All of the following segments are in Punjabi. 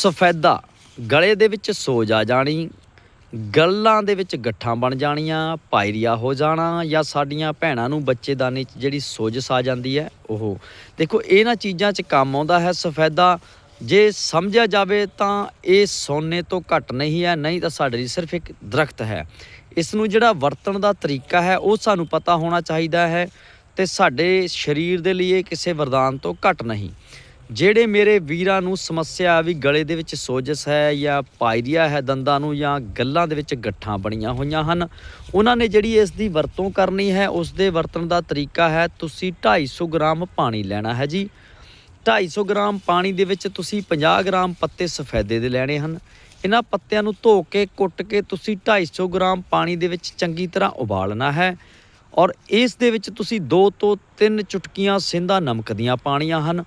ਸਫੈਦਾ। ਗਲੇ ਦੇ ਵਿੱਚ ਸੋਜ ਆ ਜਾਣੀ, ਗੱਲਾਂ ਦੇ ਵਿੱਚ ਗੱਠਾਂ ਬਣ ਜਾਣੀਆਂ, ਪਾਇਰੀਆ ਹੋ ਜਾਣਾ ਜਾਂ ਸਾਡੀਆਂ ਭੈਣਾਂ ਨੂੰ ਬੱਚੇਦਾਨੀ 'ਚ ਜਿਹੜੀ ਸੋਜਸ ਆ ਜਾਂਦੀ ਹੈ, ਉਹ। ਦੇਖੋ, ਇਹਨਾਂ ਚੀਜ਼ਾਂ 'ਚ ਕੰਮ ਆਉਂਦਾ ਹੈ ਸਫੈਦਾ। ਜੇ ਸਮਝਿਆ ਜਾਵੇ ਤਾਂ ਇਹ ਸੋਨੇ ਤੋਂ ਘੱਟ ਨਹੀਂ ਹੈ, ਨਹੀਂ ਤਾਂ ਸਾਡੇ ਲਈ ਸਿਰਫ ਇੱਕ ਦਰਖਤ ਹੈ। ਇਸ ਨੂੰ ਜਿਹੜਾ ਵਰਤਣ ਦਾ ਤਰੀਕਾ ਹੈ, ਉਹ ਸਾਨੂੰ ਪਤਾ ਹੋਣਾ ਚਾਹੀਦਾ ਹੈ ਤੇ ਸਾਡੇ ਸਰੀਰ ਦੇ ਲਈ ਇਹ ਕਿਸੇ ਵਰਦਾਨ ਤੋਂ ਘੱਟ ਨਹੀਂ। ਜਿਹੜੇ ਮੇਰੇ ਵੀਰਾਂ ਨੂੰ ਸਮੱਸਿਆ ਵੀ ਗਲੇ ਦੇ ਵਿੱਚ ਸੋਜਸ ਹੈ ਜਾਂ ਪਾਇਰੀਆ ਹੈ ਦੰਦਾਂ ਨੂੰ ਜਾਂ ਗੱਲਾਂ ਦੇ ਵਿੱਚ ਗੱਠਾਂ ਬਣੀਆਂ ਹੋਈਆਂ ਹਨ, ਉਹਨਾਂ ਨੇ ਜਿਹੜੀ ਇਸ ਦੀ ਵਰਤੋਂ ਕਰਨੀ ਹੈ, ਉਸ ਦੇ ਵਰਤਣ ਦਾ ਤਰੀਕਾ ਹੈ, ਤੁਸੀਂ 250 ਗ੍ਰਾਮ ਪਾਣੀ ਲੈਣਾ ਹੈ ਜੀ। 250 ਗ੍ਰਾਮ ਪਾਣੀ ਦੇ ਵਿੱਚ ਤੁਸੀਂ 50 ਗ੍ਰਾਮ ਪੱਤੇ ਸਫੈਦੇ ਦੇ ਲੈਣੇ ਹਨ। ਇਹਨਾਂ ਪੱਤਿਆਂ ਨੂੰ ਧੋ ਕੇ, ਕੁੱਟ ਕੇ ਤੁਸੀਂ 250 ਗ੍ਰਾਮ ਪਾਣੀ ਦੇ ਵਿੱਚ ਚੰਗੀ ਤਰ੍ਹਾਂ ਉਬਾਲਣਾ ਹੈ ਔਰ ਇਸ ਦੇ ਵਿੱਚ ਤੁਸੀਂ 2 ਤੋਂ 3 ਚੁਟਕੀਆਂ ਸਿੰਧਾ ਨਮਕ ਦੀਆਂ ਪਾਣੀਆਂ ਹਨ।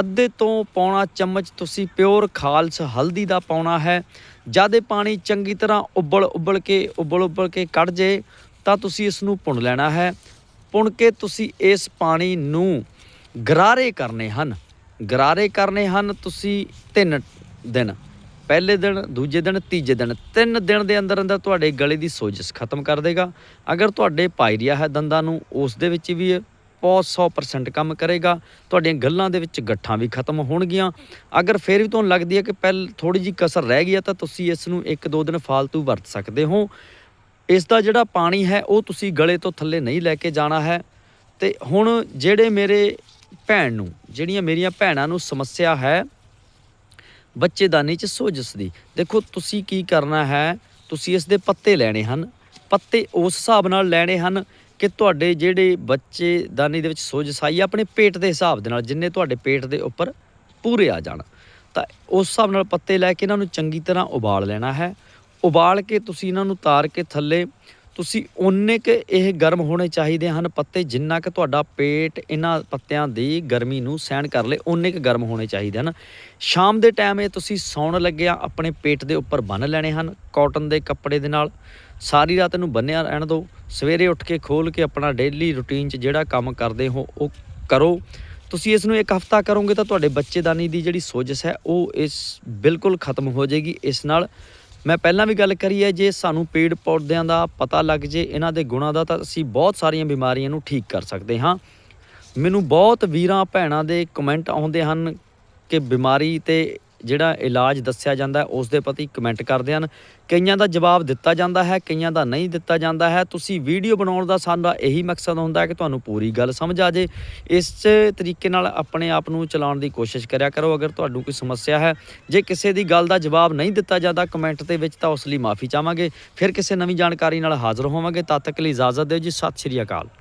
ਅੱਧੇ ਤੋਂ ਪੌਣਾ ਚਮਚ ਤੁਸੀਂ ਪਿਓਰ ਖਾਲਸ ਹਲਦੀ ਦਾ ਪਾਉਣਾ ਹੈ। ਜਦ ਇਹ ਪਾਣੀ ਚੰਗੀ ਤਰ੍ਹਾਂ ਉਬਲ ਉਬਲ ਕੇ ਉਬਲ ਉਬਲ ਕੇ ਕੱਢ ਜੇ, ਤਾਂ ਤੁਸੀਂ ਇਸ ਨੂੰ ਪੁਣ ਲੈਣਾ ਹੈ। ਪੁਣ ਕੇ ਤੁਸੀਂ ਇਸ ਪਾਣੀ ਨੂੰ ਗਰਾਰੇ ਕਰਨੇ ਹਨ। ਗਰਾਰੇ ਕਰਨੇ ਹਨ ਤੁਸੀਂ ਤਿੰਨ ਦਿਨ। ਪਹਿਲੇ ਦਿਨ, ਦੂਜੇ ਦਿਨ, ਤੀਜੇ ਦਿਨ, ਤਿੰਨ ਦਿਨ ਦੇ ਅੰਦਰ ਅੰਦਰ ਤੁਹਾਡੇ ਗਲੇ ਦੀ ਸੋਜਸ ਖਤਮ ਕਰ ਦੇਗਾ। ਅਗਰ ਤੁਹਾਡੇ ਪਾਇਰੀਆ ਹੈ ਦੰਦਾਂ ਨੂੰ, ਉਸ ਦੇ ਵਿੱਚ ਵੀ ਬਹੁਤ 100% ਕੰਮ ਕਰੇਗਾ। ਤੁਹਾਡੀਆਂ ਗੱਲਾਂ ਦੇ ਵਿੱਚ ਗੱਠਾਂ ਵੀ ਖਤਮ ਹੋਣਗੀਆਂ। ਅਗਰ ਫਿਰ ਵੀ ਤੁਹਾਨੂੰ ਲੱਗਦੀ ਹੈ ਕਿ ਪਹਿਲ ਥੋੜੀ ਜੀ ਕਸਰ ਰਹਿ ਗਈ ਹੈ, ਤਾਂ ਤੁਸੀਂ ਇਸ ਨੂੰ ਇੱਕ ਦੋ ਦਿਨ ਫਾਲਤੂ ਵਰਤ ਸਕਦੇ ਹੋ। ਇਸ ਦਾ ਜਿਹੜਾ ਪਾਣੀ ਹੈ, ਉਹ ਤੁਸੀਂ ਗਲੇ ਤੋਂ ਥੱਲੇ ਨਹੀਂ ਲੈ ਕੇ ਜਾਣਾ ਹੈ। ਤੇ ਹੁਣ ਜਿਹੜੇ ਮੇਰੇ ਭੈਣ ਨੂੰ, ਜਿਹੜੀਆਂ ਮੇਰੀਆਂ ਭੈਣਾਂ ਨੂੰ ਸਮੱਸਿਆ ਹੈ, ਬੱਚੇਦਾਨੀ ਚ ਸੋਜਸ ਦੀ। ਦੇਖੋ, ਤੁਸੀਂ ਕੀ ਕਰਨਾ ਹੈ, ਤੁਸੀਂ ਇਸ ਦੇ ਪੱਤੇ ਲੈਣੇ ਹਨ। ਪੱਤੇ ਉਸ ਹਿਸਾਬ ਨਾਲ ਲੈਣੇ ਹਨ ਕਿ ਤੁਹਾਡੇ ਜਿਹੜੇ ਬੱਚੇਦਾਨੀ ਦੇ ਵਿੱਚ ਸੋਜਸ ਆਈ ਆਪਣੇ ਪੇਟ ਦੇ ਹਿਸਾਬ ਦੇ ਨਾਲ ਜਿੰਨੇ ਤੁਹਾਡੇ ਪੇਟ ਦੇ ਉੱਪਰ ਪੂਰੇ ਆ ਜਾਣ, ਤਾਂ ਉਸ ਹਿਸਾਬ ਨਾਲ ਪੱਤੇ ਲੈ ਕੇ ਇਹਨਾਂ ਨੂੰ ਚੰਗੀ ਤਰ੍ਹਾਂ ਉਬਾਲ ਲੈਣਾ ਹੈ। ਉਬਾਲ ਕੇ ਤੁਸੀਂ ਇਹਨਾਂ ਨੂੰ ਤਾਰ ਕੇ ਥੱਲੇ, ਤੁਸੀਂ ਓਨੇ ਕਿ ਇਹ ਗਰਮ ਹੋਣੇ ਚਾਹੀਦੇ ਹਨ ਪੱਤੇ ਜਿੰਨਾ ਕਿ ਤੁਹਾਡਾ ਪੇਟ ਇਹਨਾਂ ਪੱਤਿਆਂ ਦੀ ਗਰਮੀ ਨੂੰ ਸਹਿਣ ਕਰ ਲੇ, ਓਨੇ ਕਿ ਗਰਮ ਹੋਣੇ ਚਾਹੀਦੇ ਹਨ। ਸ਼ਾਮ ਦੇ ਟਾਈਮ ਇਹ ਤੁਸੀਂ ਸੌਣ ਲੱਗਿਆ, ਆਪਣੇ ਪੇਟ ਦੇ ਉੱਪਰ ਬੰਨ ਲੈਣੇ ਹਨ ਕਾਟਨ ਦੇ ਕੱਪੜੇ ਦੇ ਨਾਲ। ਸਾਰੀ ਰਾਤ ਇਹਨੂੰ ਬੰਨਿਆ ਰਹਿਣ ਦਿਓ। ਸਵੇਰੇ ਉੱਠ ਕੇ ਖੋਲ ਕੇ ਆਪਣਾ ਡੇਲੀ ਰੁਟੀਨ 'ਚ ਜਿਹੜਾ ਕੰਮ ਕਰਦੇ ਹੋ, ਉਹ ਕਰੋ। ਤੁਸੀਂ ਇਸ ਨੂੰ ਇੱਕ ਹਫਤਾ ਕਰੋਗੇ ਤਾਂ ਤੁਹਾਡੇ ਬੱਚੇਦਾਨੀ ਦੀ ਜਿਹੜੀ ਸੋਜਸ ਹੈ, ਉਹ ਇਸ ਬਿਲਕੁਲ ਖਤਮ ਹੋ ਜਾਏਗੀ। ਇਸ ਨਾਲ ਮੈਂ ਪਹਿਲਾਂ ਵੀ ਗੱਲ ਕਰੀ ਹੈ, ਜੇ ਸਾਨੂੰ ਪੇੜ ਪੌਦਿਆਂ ਦਾ ਪਤਾ ਲੱਗ ਜੇ, ਇਹਨਾਂ ਦੇ ਗੁਣਾਂ ਦਾ, ਤਾਂ ਅਸੀਂ ਬਹੁਤ ਸਾਰੀਆਂ ਬਿਮਾਰੀਆਂ ਨੂੰ ਠੀਕ ਕਰ ਸਕਦੇ ਹਾਂ। ਮੈਨੂੰ ਬਹੁਤ ਵੀਰਾਂ ਭੈਣਾਂ ਦੇ ਕਮੈਂਟ ਆਉਂਦੇ ਹਨ ਕਿ ਬਿਮਾਰੀ ਤੇ ਜਿਹੜਾ ਇਲਾਜ ਦੱਸਿਆ ਜਾਂਦਾ ਉਸ ਦੇ ਪ੍ਰਤੀ ਕਮੈਂਟ ਕਰਦੇ ਹਨ। ਕਈਆਂ ਦਾ ਜਵਾਬ ਦਿੱਤਾ ਜਾਂਦਾ ਹੈ, ਕਈਆਂ ਦਾ ਨਹੀਂ ਦਿੱਤਾ ਜਾਂਦਾ ਹੈ। ਤੁਸੀਂ ਵੀਡੀਓ ਬਣਾਉਣ ਦਾ ਸਾਡਾ ਇਹੀ ਮਕਸਦ ਹੁੰਦਾ ਹੈ ਕਿ ਤੁਹਾਨੂੰ ਪੂਰੀ ਗੱਲ ਸਮਝ ਆ ਜੇ। ਇਸ ਤਰੀਕੇ ਨਾਲ ਆਪਣੇ ਆਪ ਨੂੰ ਚਲਾਉਣ ਦੀ ਕੋਸ਼ਿਸ਼ ਕਰਿਆ ਕਰੋ। ਅਗਰ ਤੁਹਾਨੂੰ ਕੋਈ ਸਮੱਸਿਆ ਹੈ, ਜੇ ਕਿਸੇ ਦੀ ਗੱਲ ਦਾ ਜਵਾਬ ਨਹੀਂ ਦਿੱਤਾ ਜਾਂਦਾ ਕਮੈਂਟ ਦੇ ਵਿੱਚ, ਤਾਂ ਉਸ ਲਈ ਮਾਫੀ ਚਾਹਾਂਗੇ। ਫਿਰ ਕਿਸੇ ਨਵੀਂ ਜਾਣਕਾਰੀ ਨਾਲ ਹਾਜ਼ਰ ਹੋਵਾਂਗੇ। ਤਦ ਤੱਕ ਲਈ ਇਜਾਜ਼ਤ ਦਿਓ ਜੀ। ਸਤਿ ਸ਼੍ਰੀ ਅਕਾਲ।